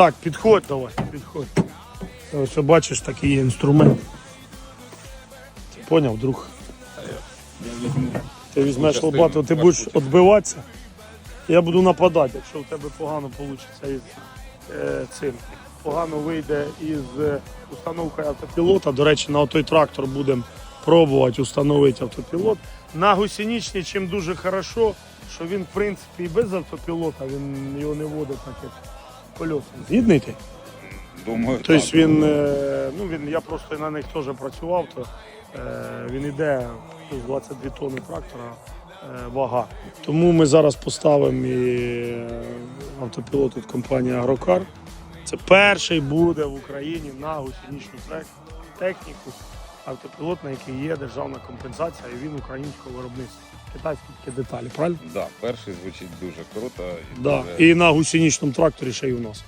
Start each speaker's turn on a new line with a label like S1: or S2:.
S1: Так, підходь давай, підходь. Ось бачиш, такий є інструмент. Ти поняв, друг? Ти візьмеш лопату, ти будеш відбиватися. Я буду нападати, якщо в тебе погано вийде із е, цим. Погано вийде із е, установкою автопілота. До речі, на той трактор будемо пробувати встановити автопілот. На гусеничний чим дуже хорошо, що він, в принципі, і без автопілота він його не водить так, як польот. Згідний ти?
S2: Думаю,
S1: Тобто
S2: так.
S1: він, е, ну він, я просто на них теж працював, то е, він іде плюс 22 тонни трактора е, вага. Тому ми зараз поставимо і е, автопілот від компанії Агрокар. Це перший буде в Україні на гусеничну трек- техніку. Автопілот, на який є державна компенсація, і він українського виробництва. Китайські такі деталі, правильно?
S2: Да, перший звучить дуже круто. і
S1: Да.
S2: дуже-
S1: І на гусеничному тракторі ще й у нас.